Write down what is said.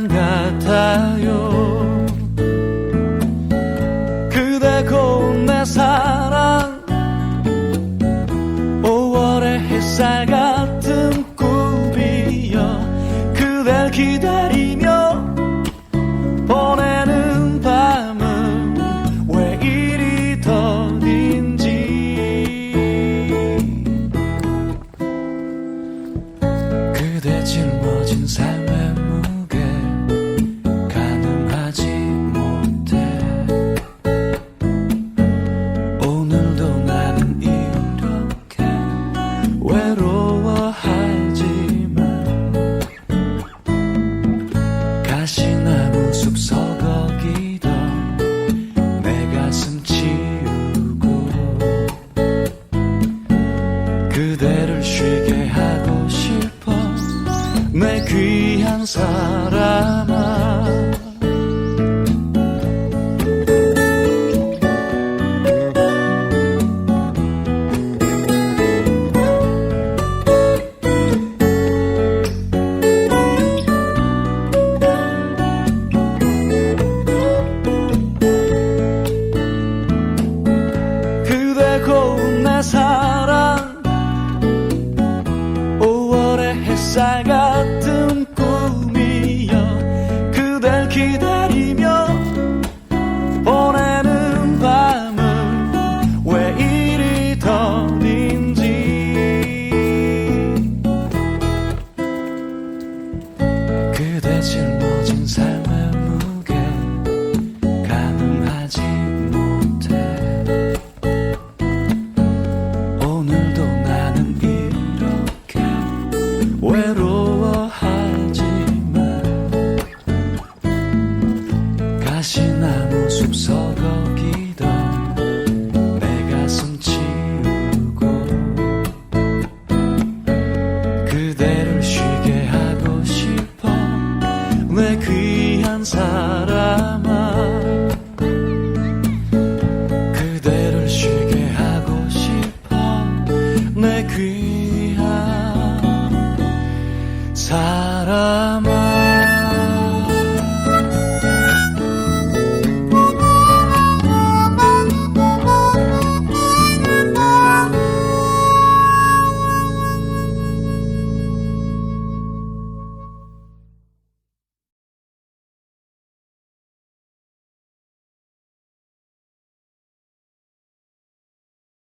꿈만 같아요. 그대 고운 내 사랑. 5월의 햇살 같은 꿈이여. 그댈 기다리며 보내는 밤은 왜 이리 더딘지. 그대 짊어진 삶 귀한 사람아. 그대 고운 내 사랑. 5월의 햇살 같 가시나무 숲서거기던 내 가슴 치우고 그대를 쉬게 하고 싶어 내 귀한 사람아. 그대를 쉬게 하고 싶어 내 귀한